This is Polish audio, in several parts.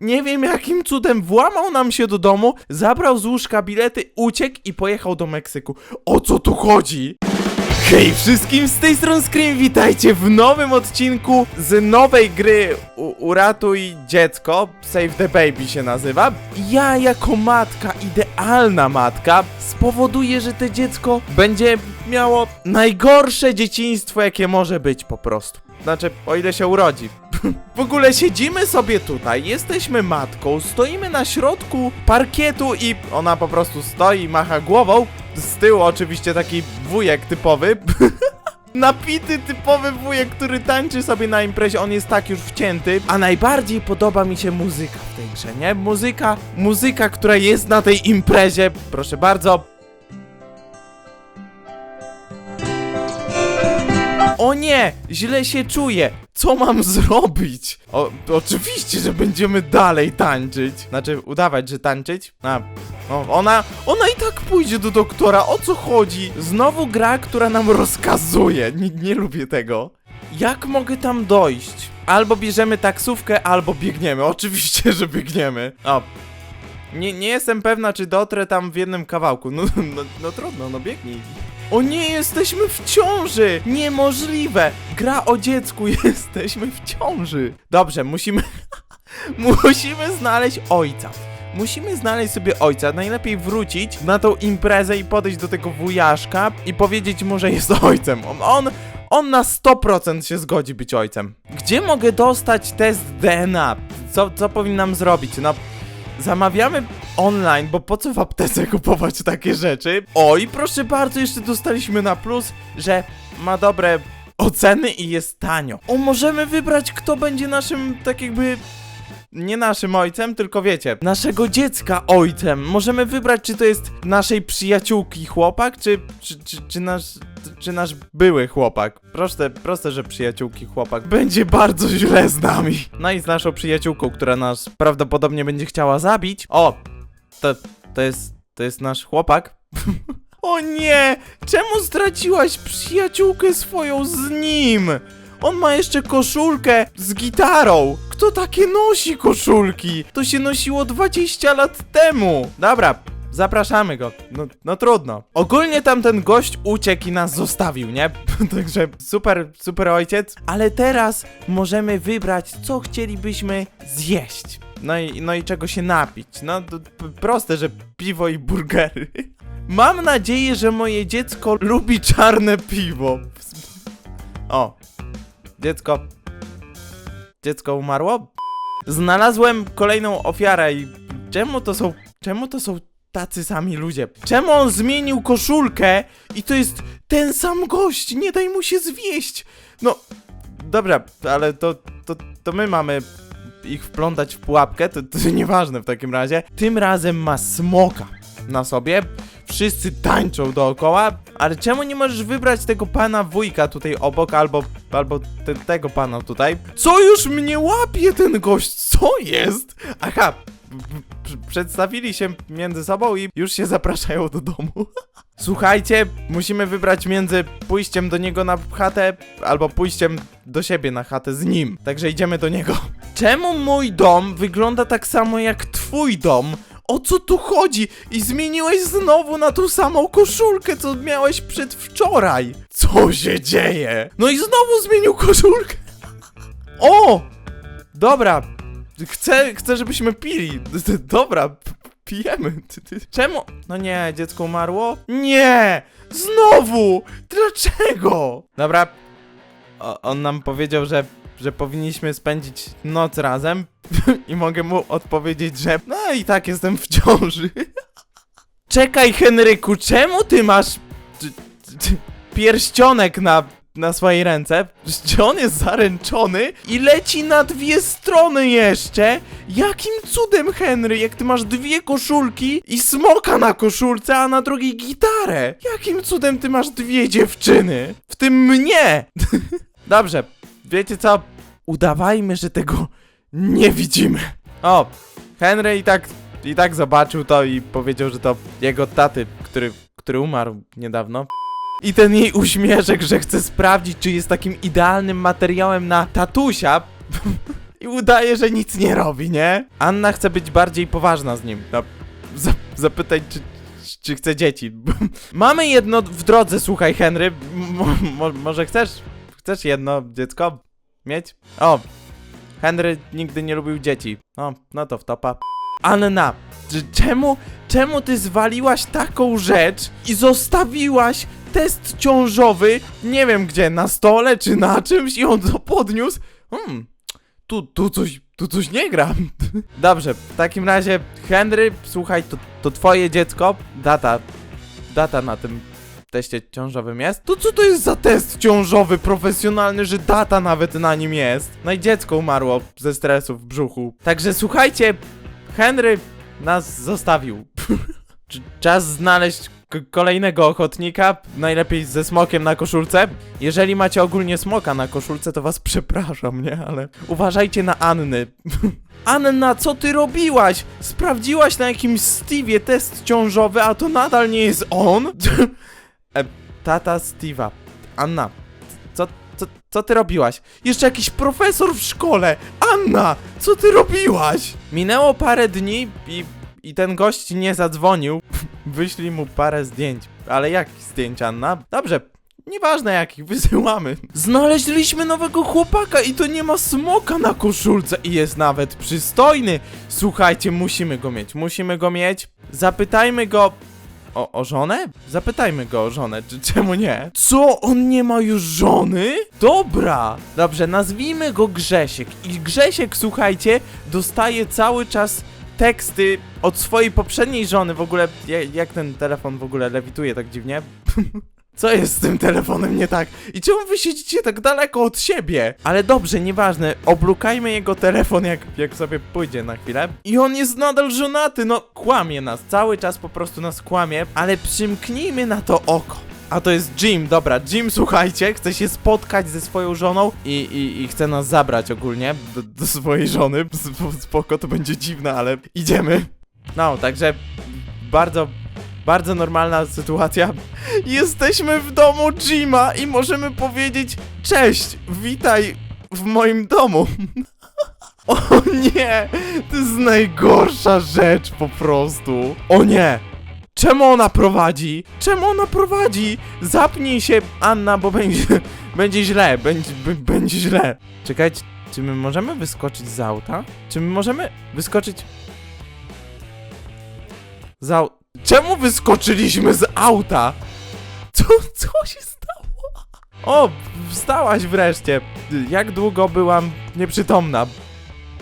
nie wiem jakim cudem włamał nam się do domu, zabrał z łóżka bilety, uciekł i pojechał do Meksyku. O co tu chodzi? Hej wszystkim, z tej strony Scream, witajcie w nowym odcinku z nowej gry U Uratuj Dziecko, Save the Baby się nazywa. Ja jako matka, idealna matka, spowoduję, że to dziecko będzie miało najgorsze dzieciństwo, jakie może być po prostu. Znaczy, o ile się urodzi. W ogóle siedzimy sobie tutaj, jesteśmy matką, stoimy na środku parkietu i ona po prostu stoi, macha głową. Z tyłu oczywiście taki wujek typowy. Napity typowy wujek, który tańczy sobie na imprezie, on jest tak już wcięty. A najbardziej podoba mi się muzyka w tej grze, nie? Muzyka, muzyka, która jest na tej imprezie. Proszę bardzo. O nie! Źle się czuję! Co mam zrobić? O, oczywiście, że będziemy dalej tańczyć. Znaczy, udawać, że tańczyć. A, o, ona, ona i tak pójdzie do doktora. O co chodzi? Znowu gra, która nam rozkazuje. Nie, nie lubię tego. Jak mogę tam dojść? Albo bierzemy taksówkę, albo biegniemy. Oczywiście, że biegniemy. O. Nie, nie jestem pewna, czy dotrę tam w jednym kawałku. No, no, no trudno, no biegnij. O nie, jesteśmy w ciąży! Niemożliwe! Gra o dziecku, jesteśmy w ciąży. Dobrze, musimy... musimy znaleźć ojca. Musimy znaleźć sobie ojca. Najlepiej wrócić na tą imprezę i podejść do tego wujaszka i powiedzieć mu, że jest ojcem. On, on, on na 100% się zgodzi być ojcem. Gdzie mogę dostać test DNA? Co, co powinnam zrobić? No, Zamawiamy online, bo po co w aptece kupować takie rzeczy? O, i proszę bardzo, jeszcze dostaliśmy na plus, że ma dobre oceny i jest tanio. O, możemy wybrać, kto będzie naszym, tak jakby... Nie naszym ojcem, tylko wiecie, naszego dziecka ojcem. Możemy wybrać, czy to jest naszej przyjaciółki chłopak, czy, czy, czy, czy nasz, czy nasz były chłopak. Proste, proste, że przyjaciółki chłopak będzie bardzo źle z nami. No i z naszą przyjaciółką, która nas prawdopodobnie będzie chciała zabić. O, to, to jest, to jest nasz chłopak. o nie! Czemu straciłaś przyjaciółkę swoją z nim? On ma jeszcze koszulkę z gitarą. Kto takie nosi koszulki? To się nosiło 20 lat temu. Dobra, zapraszamy go. No, no trudno. Ogólnie tamten gość uciekł i nas zostawił, nie? Także super, super ojciec. Ale teraz możemy wybrać, co chcielibyśmy zjeść. No i, no i czego się napić. No to proste, że piwo i burgery. Mam nadzieję, że moje dziecko lubi czarne piwo. O, Dziecko. Dziecko umarło? Znalazłem kolejną ofiarę i czemu to są. Czemu to są tacy sami ludzie? Czemu on zmienił koszulkę i to jest ten sam gość? Nie daj mu się zwieść! No. Dobra, ale to. to, to my mamy ich wplątać w pułapkę, to, to nieważne w takim razie. Tym razem ma smoka na sobie. Wszyscy tańczą dookoła, ale czemu nie możesz wybrać tego pana wujka tutaj obok, albo, albo te, tego pana tutaj? Co już mnie łapie ten gość? Co jest? Aha, przedstawili się między sobą i już się zapraszają do domu. Słuchajcie, musimy wybrać między pójściem do niego na chatę, albo pójściem do siebie na chatę z nim. Także idziemy do niego. Czemu mój dom wygląda tak samo jak twój dom? O co tu chodzi? I zmieniłeś znowu na tą samą koszulkę, co miałeś przedwczoraj. Co się dzieje? No i znowu zmienił koszulkę. O! Dobra. Chcę, chcę żebyśmy pili. Dobra, pijemy. Czemu? No nie, dziecko umarło? Nie! Znowu! Dlaczego? Dobra. O, on nam powiedział, że, że powinniśmy spędzić noc razem. I mogę mu odpowiedzieć, że no i tak jestem w ciąży. Czekaj, Henryku, czemu ty masz pierścionek na, na swojej ręce? Czy on jest zaręczony i leci na dwie strony jeszcze? Jakim cudem, Henry, jak ty masz dwie koszulki i smoka na koszulce, a na drugiej gitarę? Jakim cudem ty masz dwie dziewczyny? W tym mnie! Dobrze, wiecie co? Udawajmy, że tego nie widzimy. O, Henry i tak, i tak zobaczył to i powiedział, że to jego taty, który, który umarł niedawno. I ten jej uśmieszek, że chce sprawdzić, czy jest takim idealnym materiałem na tatusia. I udaje, że nic nie robi, nie? Anna chce być bardziej poważna z nim. No, za, zapytaj, czy, czy chce dzieci. Mamy jedno w drodze, słuchaj, Henry. Może chcesz? Chcesz jedno dziecko mieć? O, Henry nigdy nie lubił dzieci. O, no to wtopa. Anna, czemu, czemu ty zwaliłaś taką rzecz i zostawiłaś test ciążowy, nie wiem gdzie, na stole czy na czymś i on to podniósł? Hmm, tu, tu coś, tu coś nie gra. Dobrze, w takim razie, Henry, słuchaj, to, to twoje dziecko, data, data na tym teście ciążowym jest? To co to jest za test ciążowy, profesjonalny, że data nawet na nim jest? No i dziecko umarło ze stresu w brzuchu. Także słuchajcie, Henry nas zostawił. Czas znaleźć kolejnego ochotnika, najlepiej ze smokiem na koszulce. Jeżeli macie ogólnie smoka na koszulce, to was przepraszam, nie? Ale uważajcie na Anny. Anna, co ty robiłaś? Sprawdziłaś na jakimś Steve'ie test ciążowy, a to nadal nie jest on? e, tata Steve'a. Anna, co, co, co ty robiłaś? Jeszcze jakiś profesor w szkole! Anna, co ty robiłaś? Minęło parę dni i, i ten gość nie zadzwonił. Wyślij mu parę zdjęć. Ale jakich zdjęć, Anna? Dobrze, nieważne jakich, wysyłamy. Znaleźliśmy nowego chłopaka i to nie ma smoka na koszulce i jest nawet przystojny. Słuchajcie, musimy go mieć, musimy go mieć. Zapytajmy go o, o żonę? Zapytajmy go o żonę, czy czemu nie? Co? On nie ma już żony? Dobra! Dobrze, nazwijmy go Grzesiek. I Grzesiek, słuchajcie, dostaje cały czas teksty od swojej poprzedniej żony. W ogóle, ja- jak ten telefon w ogóle lewituje tak dziwnie? Co jest z tym telefonem nie tak? I czemu wy siedzicie tak daleko od siebie? Ale dobrze, nieważne, oblukajmy jego telefon jak, jak sobie pójdzie na chwilę. I on jest nadal żonaty, no kłamie nas, cały czas po prostu nas kłamie, ale przymknijmy na to oko. A to jest Jim, dobra, Jim, słuchajcie, chce się spotkać ze swoją żoną i, i, i chce nas zabrać ogólnie do, do swojej żony. Sp- Spoko, to będzie dziwne, ale idziemy. No, także bardzo, bardzo normalna sytuacja. Jesteśmy w domu Jima i możemy powiedzieć cześć, witaj w moim domu. O nie, to jest najgorsza rzecz po prostu. O nie, czemu ona prowadzi? Czemu ona prowadzi? Zapnij się, Anna, bo będzie, będzie źle, będzie, będzie źle. Czekajcie, czy my możemy wyskoczyć z auta? Czy my możemy wyskoczyć z au... Czemu wyskoczyliśmy z auta? Co, co się stało? O, wstałaś wreszcie. Jak długo byłam nieprzytomna?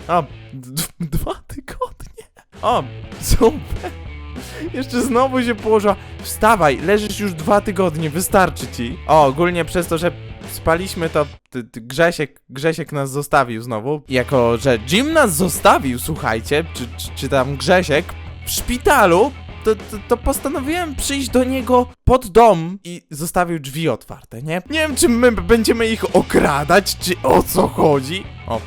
A, dwa tygodnie. O, super. Jeszcze znowu się położyła. Wstawaj, leżysz już dwa tygodnie, wystarczy ci. O, ogólnie przez to, że spaliśmy, to ty, ty, Grzesiek, Grzesiek nas zostawił znowu. Jako, że Jim nas zostawił, słuchajcie, czy, czy, czy tam Grzesiek, w szpitalu, to, to, to postanowiłem przyjść do niego pod dom i zostawił drzwi otwarte, nie? Nie wiem, czy my będziemy ich okradać, czy o co chodzi. O.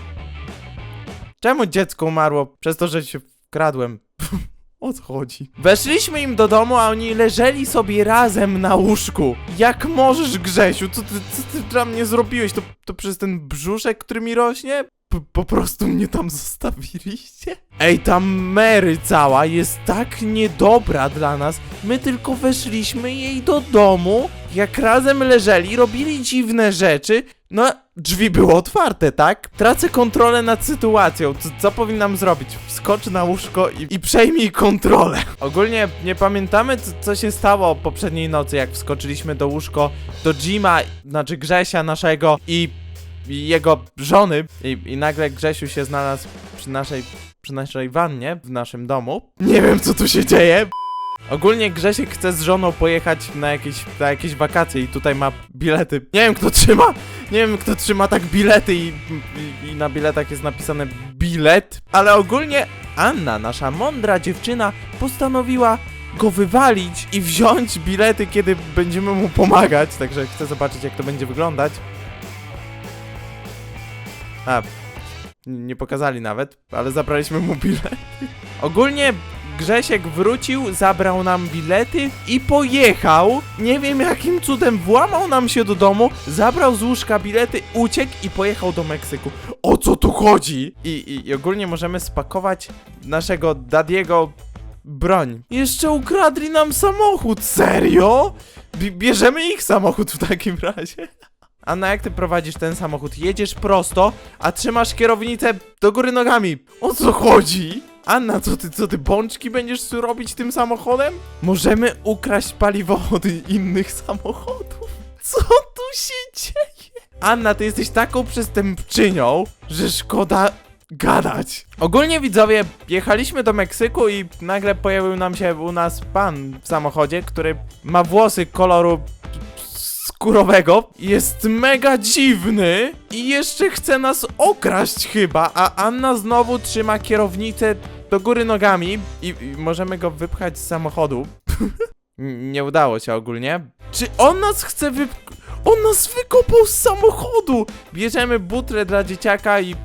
Czemu dziecko umarło przez to, że się wkradłem? O co chodzi? Weszliśmy im do domu, a oni leżeli sobie razem na łóżku. Jak możesz, Grzesiu? Co ty, co ty dla mnie zrobiłeś? To, to przez ten brzuszek, który mi rośnie? P po prostu mnie tam zostawiliście? Ej, ta Mary cała jest tak niedobra dla nas. My tylko weszliśmy jej do domu, jak razem leżeli, robili dziwne rzeczy. No, drzwi były otwarte, tak? Tracę kontrolę nad sytuacją. Co, co powinnam zrobić? Wskocz na łóżko i, i przejmij kontrolę. Ogólnie nie pamiętamy, co, co się stało poprzedniej nocy, jak wskoczyliśmy do łóżko do Jima, znaczy Grzesia naszego i i jego żony i, i nagle Grzesiu się znalazł przy naszej, przy naszej wannie w naszym domu. Nie wiem co tu się dzieje. Ogólnie Grzesiek chce z żoną pojechać na jakieś, na jakieś wakacje i tutaj ma bilety. Nie wiem kto trzyma, nie wiem kto trzyma tak bilety i, i, i na biletach jest napisane bilet. Ale ogólnie Anna, nasza mądra dziewczyna, postanowiła go wywalić i wziąć bilety, kiedy będziemy mu pomagać. Także chcę zobaczyć jak to będzie wyglądać. A, nie pokazali nawet, ale zabraliśmy mu bilet. Ogólnie Grzesiek wrócił, zabrał nam bilety i pojechał. Nie wiem jakim cudem włamał nam się do domu, zabrał z łóżka bilety, uciekł i pojechał do Meksyku. O co tu chodzi? I, i, i ogólnie możemy spakować naszego Dadiego broń. Jeszcze ukradli nam samochód, serio? B bierzemy ich samochód w takim razie. Anna, jak ty prowadzisz ten samochód? Jedziesz prosto, a trzymasz kierownicę do góry nogami. O co chodzi? Anna, co ty, co ty, bączki będziesz robić tym samochodem? Możemy ukraść paliwowo od innych samochodów. Co tu się dzieje? Anna, ty jesteś taką przestępczynią, że szkoda gadać. Ogólnie widzowie, jechaliśmy do Meksyku i nagle pojawił nam się u nas pan w samochodzie, który ma włosy koloru skórowego. Jest mega dziwny i jeszcze chce nas okraść chyba, a Anna znowu trzyma kierownicę do góry nogami i, i możemy go wypchać z samochodu. Nie udało się ogólnie. Czy on nas chce wy... On nas wykopał z samochodu! Bierzemy butlę dla dzieciaka i w-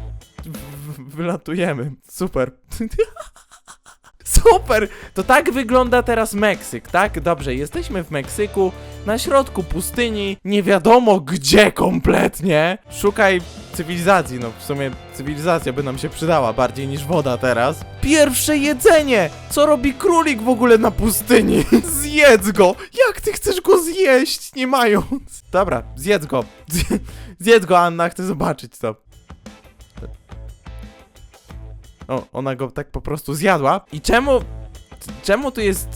w- wylatujemy. Super. Super! To tak wygląda teraz Meksyk, tak? Dobrze, jesteśmy w Meksyku, na środku pustyni, nie wiadomo gdzie kompletnie. Szukaj cywilizacji, no w sumie cywilizacja by nam się przydała bardziej niż woda teraz. Pierwsze jedzenie! Co robi królik w ogóle na pustyni? Zjedz go! Jak ty chcesz go zjeść, nie mając? Dobra, zjedz go. Zje- Zjedz go, Anna, chcę zobaczyć to. O, ona go tak po prostu zjadła. I czemu... Czemu tu jest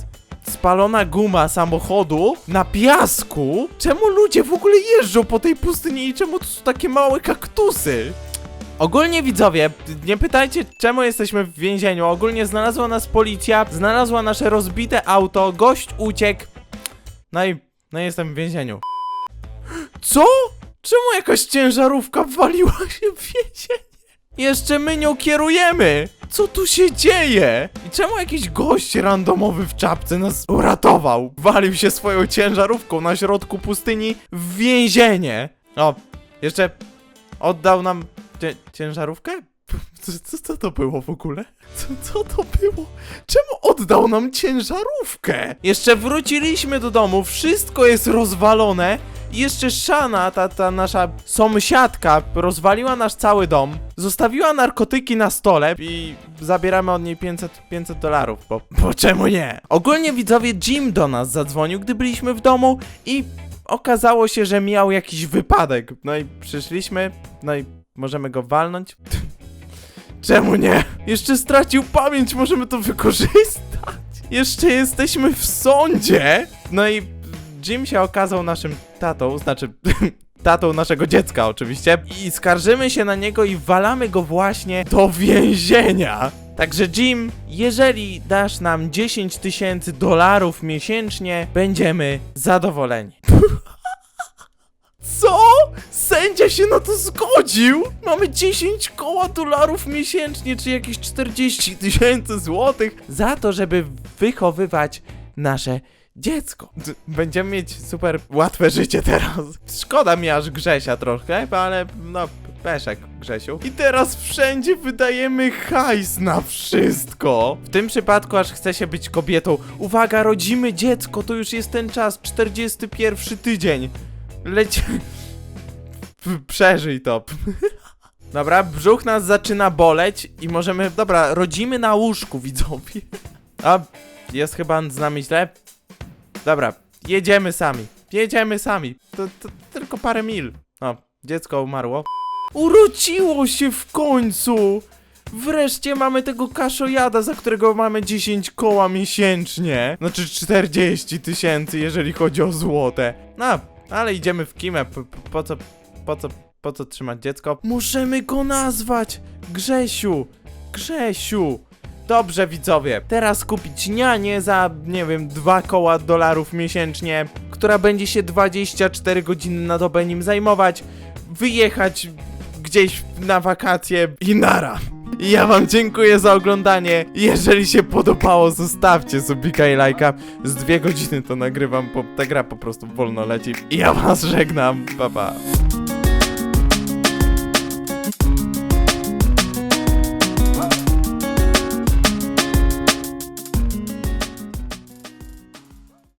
spalona guma samochodu na piasku? Czemu ludzie w ogóle jeżdżą po tej pustyni i czemu tu są takie małe kaktusy? Ogólnie widzowie, nie pytajcie czemu jesteśmy w więzieniu. Ogólnie znalazła nas policja, znalazła nasze rozbite auto, gość uciekł. No i, no i jestem w więzieniu. Co? Czemu jakaś ciężarówka waliła się w więzienie? Jeszcze my nią kierujemy! Co tu się dzieje? I czemu jakiś gość randomowy w czapce nas uratował? Walił się swoją ciężarówką na środku pustyni w więzienie. O, jeszcze oddał nam cie ciężarówkę? Co, co, co to było w ogóle? Co, co to było? Czemu oddał nam ciężarówkę? Jeszcze wróciliśmy do domu, wszystko jest rozwalone. I jeszcze Shana, ta, ta nasza sąsiadka, rozwaliła nasz cały dom, zostawiła narkotyki na stole i zabieramy od niej 500, 500 dolarów, bo, bo czemu nie? Ogólnie widzowie Jim do nas zadzwonił, gdy byliśmy w domu i okazało się, że miał jakiś wypadek. No i przyszliśmy, no i możemy go walnąć. Czemu nie? Jeszcze stracił pamięć, możemy to wykorzystać. Jeszcze jesteśmy w sądzie. No i Jim się okazał naszym tatą, znaczy tatą naszego dziecka oczywiście. I skarżymy się na niego i walamy go właśnie do więzienia. Także Jim, jeżeli dasz nam 10 tysięcy dolarów miesięcznie, będziemy zadowoleni. Co? Sędzia się na to zgodził? Mamy 10 koła dolarów miesięcznie, czy jakieś 40 tysięcy złotych za to, żeby wychowywać nasze dziecko. Będziemy mieć super łatwe życie teraz. Szkoda mi aż Grzesia trochę, ale no, peszek Grzesiu. I teraz wszędzie wydajemy hajs na wszystko. W tym przypadku aż chce się być kobietą. Uwaga, rodzimy dziecko, to już jest ten czas, 41 tydzień. P- Przeżyj to. Dobra, brzuch nas zaczyna boleć i możemy... Dobra, rodzimy na łóżku, widzowie. A, jest chyba z nami źle? Dobra, jedziemy sami. Jedziemy sami. To, to tylko parę mil. O, dziecko umarło. Urodziło się w końcu! Wreszcie mamy tego kaszojada, za którego mamy 10 koła miesięcznie. Znaczy 40 tysięcy, jeżeli chodzi o złote. No, ale idziemy w kimę. Po, po co, po co, po co trzymać dziecko? Możemy go nazwać! Grzesiu! Grzesiu! Dobrze, widzowie. Teraz kupić nianię za, nie wiem, 2 koła dolarów miesięcznie, która będzie się 24 godziny na dobę nim zajmować, wyjechać gdzieś na wakacje i nara. Ja wam dziękuję za oglądanie. Jeżeli się podobało, zostawcie subika i lajka. Z dwie godziny to nagrywam, bo ta gra po prostu wolno leci. I ja was żegnam. Pa pa.